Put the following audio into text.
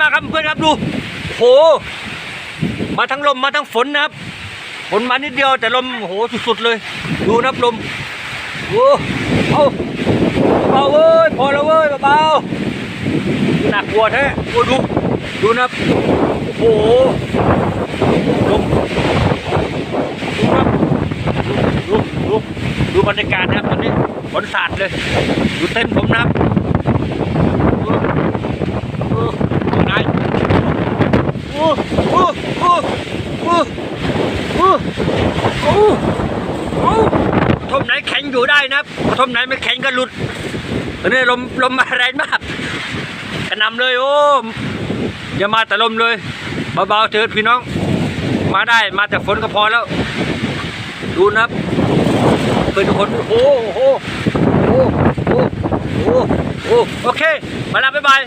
มากครับเพื่อนครับดูโห มาทั้งลมมาทั้งฝนนะครับฝนมานิดเดียวแต่ลมโหสุดๆเลย ดูนะครับลมโอ้เอาเบาเว้ยพอแล้วเว้ยเบาๆหนักกลัวแท้โอ้ดูดูนะครับโอ้โหลมดูครับดูดูดูบรรยากาศนะครับตอนนี้ฝนสาดเลย ดูเต้นผมนะครับดูดูดูไหน โอ้ โอ้โอ้โอ้โอ้โอ้ทมไหนแข็งอยู่ได้นะครับทมไหนไม่แข็งก็หลุดตอนนี้ลมลมมาแรงมากกระนำเลยโอ้อย่ามาแต่ลมเลยเบาๆเถิดพี่น้อง มาได้มาแต่ฝนก็พอแล้ว ดูนะครับเพื่อนทุกคนโอ้โหโอ้โหโอ้โหโอ้โหโอเค มาแล้วบ๊ายบาย